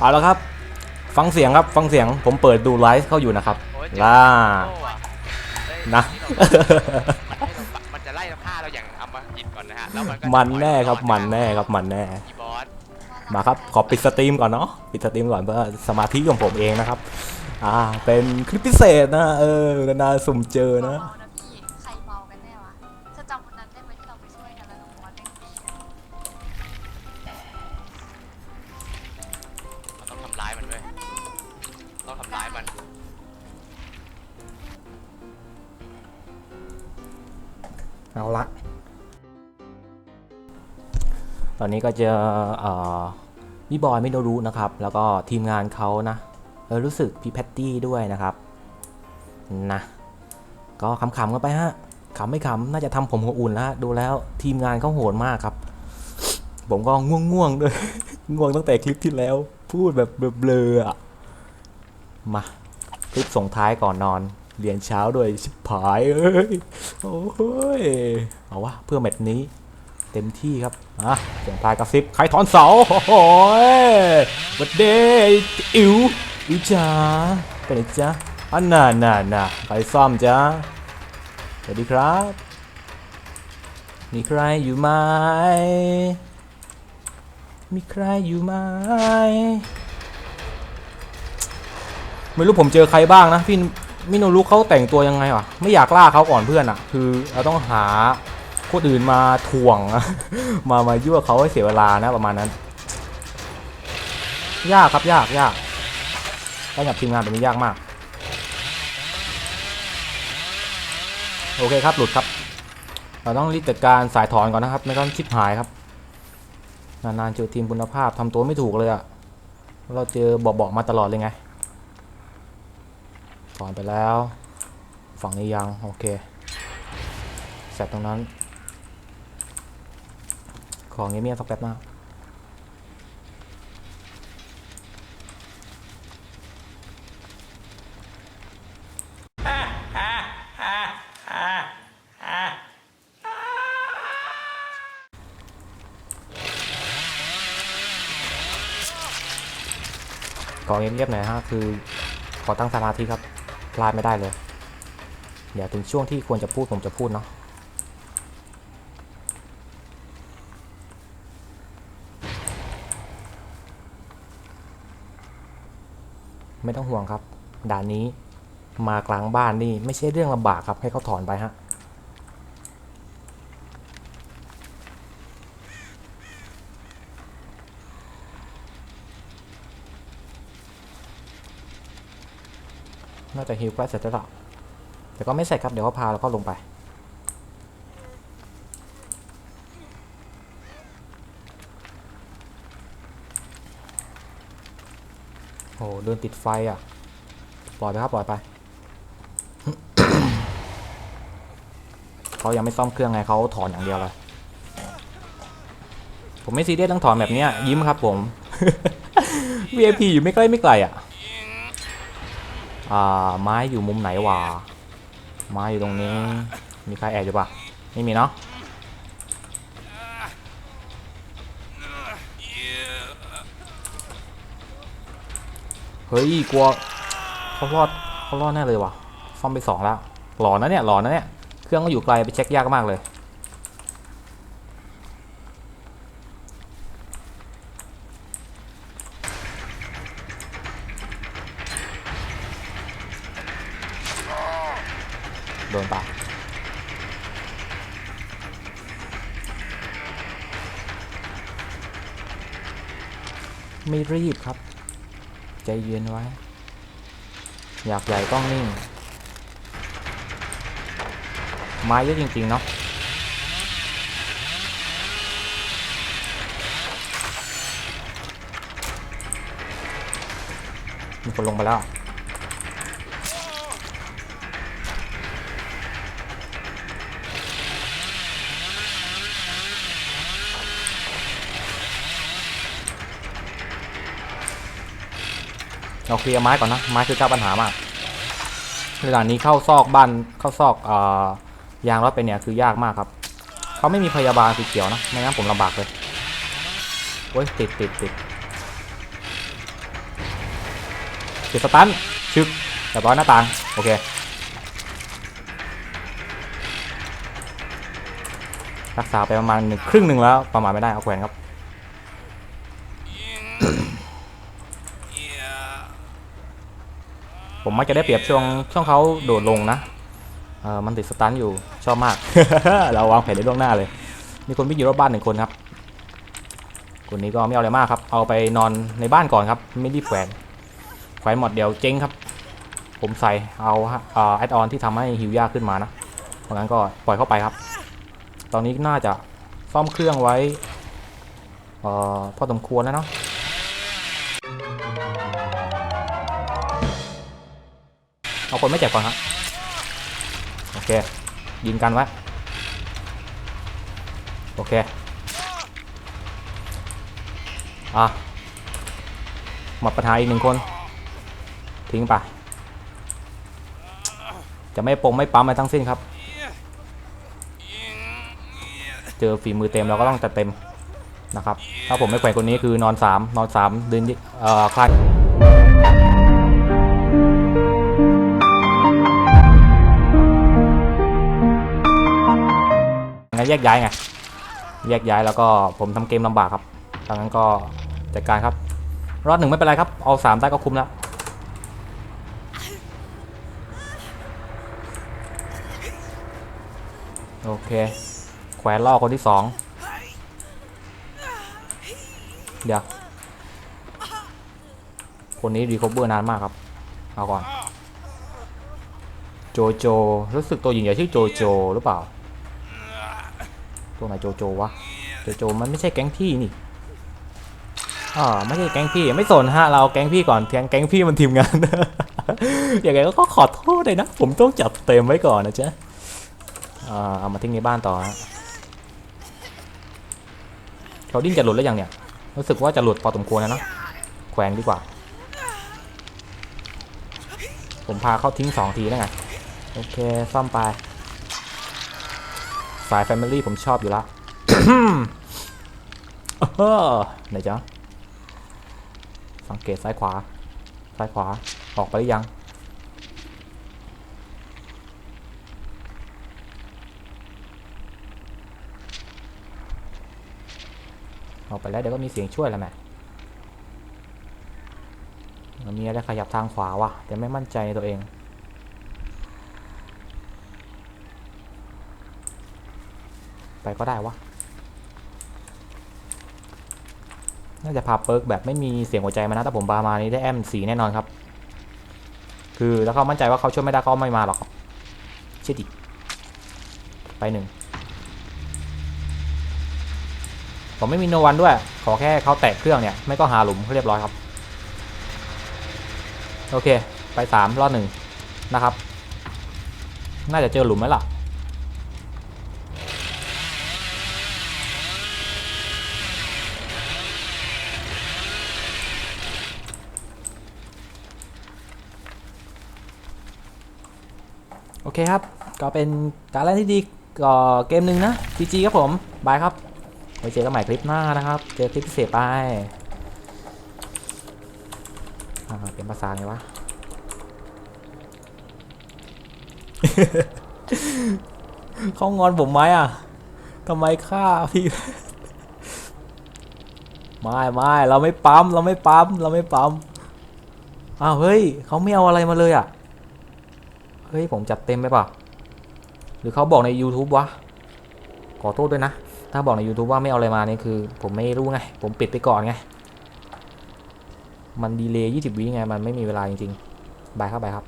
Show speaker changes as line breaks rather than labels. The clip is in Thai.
เอาละครับ ฟังเสียงครับฟังเสียงผมเปิดดูไลฟ์เขาอยู่นะครับ
โอ้ย
ล่า
โอ้อะเฮ้ย
นะ
ให้เรามันจะไล่เราฆ่าเราอย่างอำมหิตก่อนนะฮะแล้วมันก็จะ
มันแน่ครับ
ปล่อย
มันแน่ครับมันแน่
อีบอส
มาครับขอปิดสตรีมก่อนเนาะปิดสตรีมก่อนเพื่อสมาธิของผมเองนะครับ อ่าเป็นคลิปพิเศษนะเออนานๆสุ่มเจอนะ
ต้
องทำร้ายมัน
เอาละ ตอนนี้ก็เจอเอ่อพี่บอยไม่รู้นะครับ แล้วก็ทีมงานเขานะเออรู้สึกพี่แพตตี้ด้วยนะครับ นะ ก็ขำๆกันไปฮะขำไม่ขำน่าจะทำผมหัวอุ่นแล้วดูแล้วทีมงานเขาโหดมากครับ ผมก็ง่วงๆด้วย ง่วงตั้งแต่คลิปที่แล้ว พูดแบบเบลอๆอะ มาคลิปส่งท้ายก่อนนอน เรียนเช้าด้วยชิบหายเอ้ยโอ้ยเอาวะเพื่อแมตช์นี้ เต็มที่ครับอะเสียงพายกระซิบใครถอนเสาโอ้โหวัดเดย์อิ๋วอิ๋วจ๋าไปไหนจ๊ะอันน่ะน่ะน่ะไปซ่อมจ้าสวัสดีครับ มีใครอยู่ไหมมีใครอยู่ไหม ไม่รู้ผมเจอใครบ้างนะพี่มิโนรุเขาแต่งตัวยังไงวะไม่อยากล่าเขาก่อนเพื่อนอะคือเราต้องหาคนอื่นมาถ่วง มามายั่วเขาให้เสียเวลานะประมาณนั้น ยากครับยากยากได้กับทีมงานแบบนี้ยากมาก โอเคครับหลุดครับ เราต้องรีบจัดการสายถอนก่อนนะครับ ไม่งั้นชิบหายครับ นานๆเจอทีมคุณภาพทำตัวไม่ถูกเลยอะเราเจอเบาๆมาตลอดเลยไง ถอนไปแล้ว ฝั่งนี้ยัง โอเคแซตตรงนั้น ของเงียบๆสักแป๊บนะของเงียบๆหน่อยฮะคือขอตั้งสมาธิครับ พลาดไม่ได้เลย เดี๋ยวถึงช่วงที่ควรจะพูดผมจะพูดเนาะไม่ต้องห่วงครับ ด่านนี้มากลางบ้านนี่ไม่ใช่เรื่องลำบากครับให้เขาถอนไปฮะ น่าจะฮิวใกล้เสร็จแล้วแต่ก็ไม่เสร็จครับเดี๋ยวเขาพาเราเข้าลงไปโอ้เดินติดไฟอะ ปล่อยไปครับปล่อยไป เขายังไม่ซ่อมเครื่องไงเขาถอนอย่างเดียวเลย ผมไม่ซีเรียสต้องถอนแบบนี้ยยิ้มครับผม VIP อยู่ไม่ใกล้ไม่ไกลอะ อ่าไม้อยู่มุมไหนวะไม้อยู่ตรงนี้ มีใครแอบอยู่ปะไม่มีเนาะเฮ้ยกลัวเขารอดเขารอดแน่เลยวะซ่อมไปสองแล้วหลอนนะเนี่ยหลอนนะเนี่ย เครื่องก็อยู่ไกลไปเช็คยากมากเลย ไม่รีบครับ ใจเย็นไว้ อยากใหญ่ต้องนิ่ง ไม้เยอะจริง ๆ เนาะมีคนลงไปแล้ว เราเคลียร์ไม้ก่อนนะไม้คือเจ้าปัญหามากเวลานี้เข้าซอกบ้านเข้าซอกอ่อยางรถไปเนี่ยคือยากมากครับเขาไม่มีพยาบาลสีเขียวนะไม่งั้นผมลำบากเลยโอ้ยติดติดติดติดสตันชึกเรียบร้อยหน้าต่างโอเครักษาไปประมาณหนึ่งครึ่งหนึ่งแล้วประมาณไม่ได้เอาแขวนครับ ผมมักจะได้เปรียบช่วงช่วงเขาโดดลงนะเออมันติดสตันอยู่ชอบมาก เราวางแผนในล่วงหน้าเลย มีคนวิ่งอยู่รอบบ้านหนึ่งคนครับ คนนี้ก็ไม่เอาอะไรมากครับ เอาไปนอนในบ้านก่อนครับ ไม่รีบแขวนแขวนหมดเดี๋ยวเจ๊งครับ ผมใส่เอาแอดออนที่ทำให้ฮิวยากขึ้นมานะเพราะงั้นก็ปล่อยเข้าไปครับ ตอนนี้น่าจะซ่อมเครื่องไว้เอ่อพอสมควรแล้วเนาะ เอาคนไม่เจ็บก่อนครับโอเคยิงกันไว้โอเคอะหมดปัญหาอีกหนึ่งคน ทิ้งไป จะไม่ปงไม่ปั๊มอะไรทั้งสิ้นครับ เจอฝีมือเต็มเราก็ต้องจัดเต็มนะครับ ถ้าผมไม่แขวนคนนี้คือนอนสามนอนสามเดินเอ่อคลาย แยกย้ายไงแยกย้ายแล้วก็ผมทำเกมลำบากครับดังนั้นก็จัดการครับ รอดหนึ่งไม่เป็นไรครับ เอาสามได้ก็คุ้มแล้วโอเค แขวนล่อคนที่สองเดี๋ยว คนนี้รีคอเบอร์นานมากครับ เอาก่อน โจโจ รู้สึกตัวหญิงใหญ่ชื่อโจโจหรือเปล่า ตัวไหนโจโจวะ โจโจมันไม่ใช่แก๊งพี่นี่อ่าไม่ใช่แก๊งพี่ไม่สนฮะเราแก๊งพี่ก่อนแก๊งแก๊งพี่มันทีมงาน อย่างไรก็ขอโทษเลยนะ ผมต้องจับเต็มไว้ก่อนนะจ๊ะอ่าเอามาทิ้งในบ้านต่อฮะเขาดิ้นจะหลุดแล้วยังเนี่ย รู้สึกว่าจะหลุดพอสมควรแล้วนะแขวนดีกว่า ผมพาเขาทิ้งสองทีแล้วไง โอเค ซ่อมไป สายแฟมิลี่ผมชอบอยู่ล้วเออไหนจ๊ะ สังเกตซ้ายขวา ซ้ายขวา ออกไปหรือยัง ออกไปแล้วเดี๋ยวก็มีเสียงช่วยแล้วแม่มันมีอะไรขยับทางขวาว่ะ แต่ไม่มั่นใจในตัวเอง ไปก็ได้วะ น่าจะพาเปิร์กแบบไม่มีเสียงหัวใจมานะแต่ผมบามานี้ได้แอมสีแน่นอนครับ คือแล้วเขามั่นใจว่าเขาช่วยไม่ได้เขาไม่มาหรอกเชิดดิไปหนึ่งผมไม่มีโนวันด้วย ขอแค่เขาแตะเครื่องเนี่ย ไม่ก็หาหลุมเรียบร้อยครับ โอเค ไปสามรอดหนึ่งนะครับ น่าจะเจอหลุมไหมล่ะ เคครับ ก็เป็นการเล่นที่ดีก็เกมหนึ่งนะ GG ครับผม บายครับ ไว้เจอกันใหม่คลิปหน้านะครับ เจอคลิปพิเศษไปอ่าเป็นภาษาไงวะเขางอนผมไหมอะทำไมฆ่าพี่ ไม่ไม่เราไม่ปั๊มเราไม่ปั๊มเราไม่ปั๊มอ้าวเฮ้ยเขาไม่เอาอะไรมาเลยอะ เฮ้ย ผมจัดเต็มไปเปล่า หรือเขาบอกใน YouTube วะ ขอโทษด้วยนะ ถ้าบอกใน YouTube ว่าไม่เอาอะไรมานี่คือ ผมไม่รู้ไง ผมปิดไปก่อนไง มันดีเลย์20วิไง มันไม่มีเวลาจริงๆ บายครับบายครับ